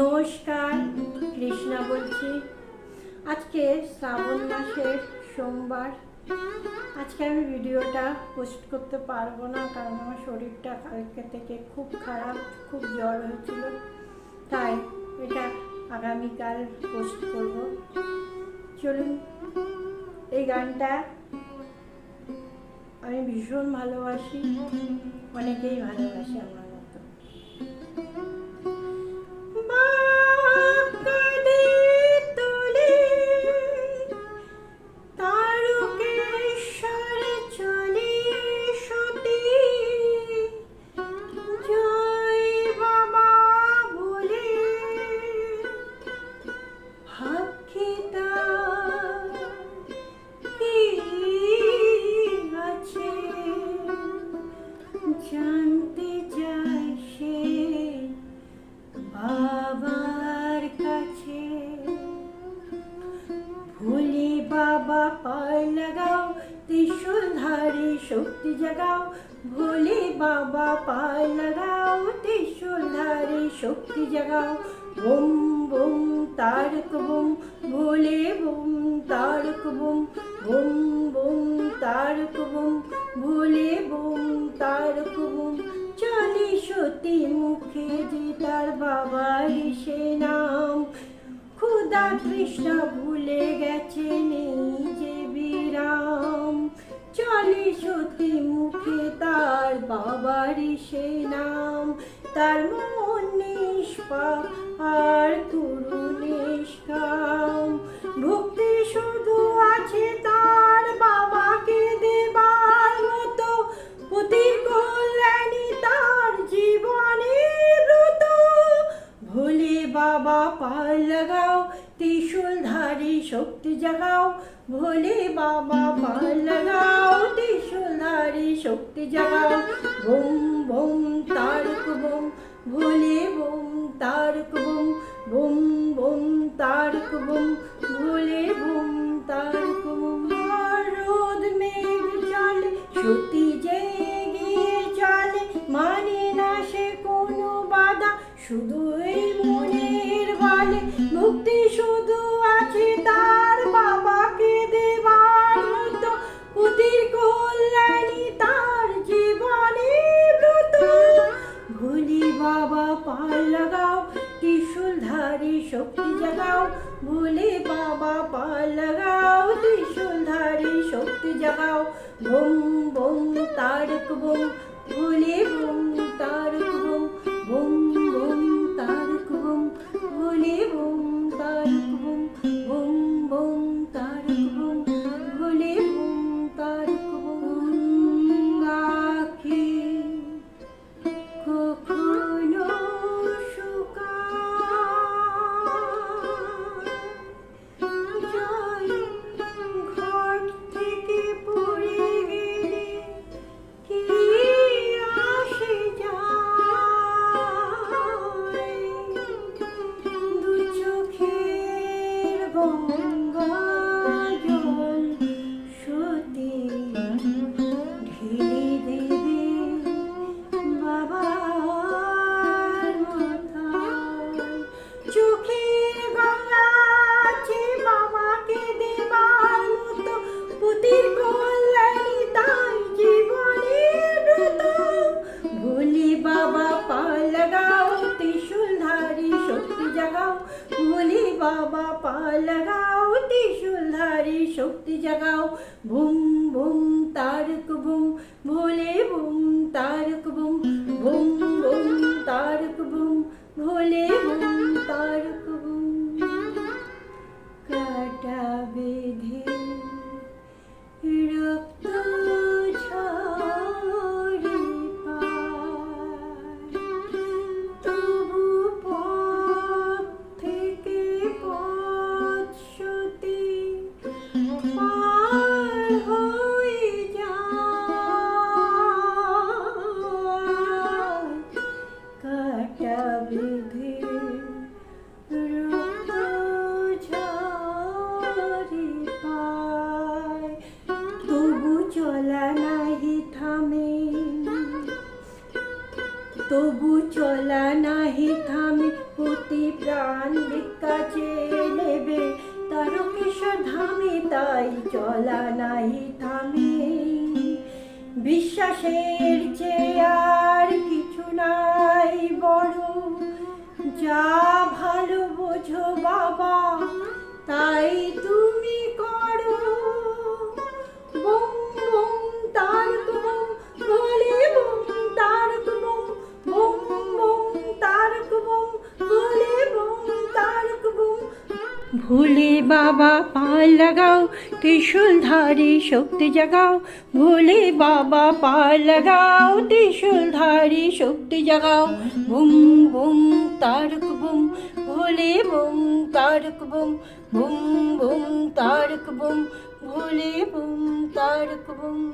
নমস্কার, কৃষ্ণা বলছি। আজকে শ্রাবণ মাসের সোমবার। আজকে আমি ভিডিওটা পোস্ট করতে পারব না, কারণ আমার শরীরটা কালকে থেকে খুব খারাপ, খুব জ্বর হয়েছিল। তাই এটা আগামীকাল পোস্ট করব। চলুন, এই গানটা আমি ভীষণ ভালোবাসি, অনেকেই ভালোবাসে আমার। বাবা পায় লাগাও, ত্রিশূল ধারে শক্তি জাগাও। ভোলে বাবা পায় লাগাও, ত্রিশূল ধারে শক্তি জাগাও। বোম বোম, তারক বোম, ভোলে বোম, তারক বোম বোম বোম, তারক বোম, ভোলে বোম, তারক বোম। চলে সতী মুখে যে তার বাবার সে নাম কৃষ্ণ ভুলে গেছে নেই যে বিরাম। চলে সত্যি মুখে তার বাবারই সে নাম। তার মন নিষ্পাপ আর তরুণ নিষ্কাম। বাবা পাল লাগাও, ত্রিশূল ধারি শক্তি জাগাও। ভোলে বাবা পাল লাগাও, ত্রিশূল ধারি শক্তি জাগাও। বোম বোম, তারক, বোম, ভোলে বোম, তারক, বোম বোম বোম, তারক, বোম, ভোলে বোম, তারক, বোম। রোদ মেঘ চলে সতী জেগে চলে মানে না সে কোনো বাধা, শুধু এই বলে মুক্তি শুধু আছে তার বাবাকে দেবার মতো। পুতির কল্যাণী তার জীবনে ব্রত। ভুলি বাবা, পাল লাগাও ত্রিশূল ধারি শক্তি জাগাও। ভুলি বাবা, পাল লাগাও ত্রিশূল ধারি শক্তি জাগাও। বোম বোম তারক বোম ভুলি বোম ভুলি বাবা পা লাগাও ত্রিশূল ধারি শক্তি জাগাও। ভুম ভুম তারক ভুম ভোলে তবু চলা নাহি থামে প্রতি প্রাণ চেয়ে নেবে তারকেশ্বর ধামে তাই চলা নাহি থামে। বিশ্বাসের চেয়ে আর কিছু নাই বড়, যা ভালো বোঝো বাবা, তাই তুমি ভোলে বাবা পাল লাগাও ত্রিশূল শক্তি জাগাও। ভোলে বাবা পাল লাগাও ত্রিশূল শক্তি জাগাও। বুম বুম, তারক, বুম, ভোলে বুম, তারক, বুম বুম বুম, তারক, বুম, ভোলে বুম, তারক, বুম।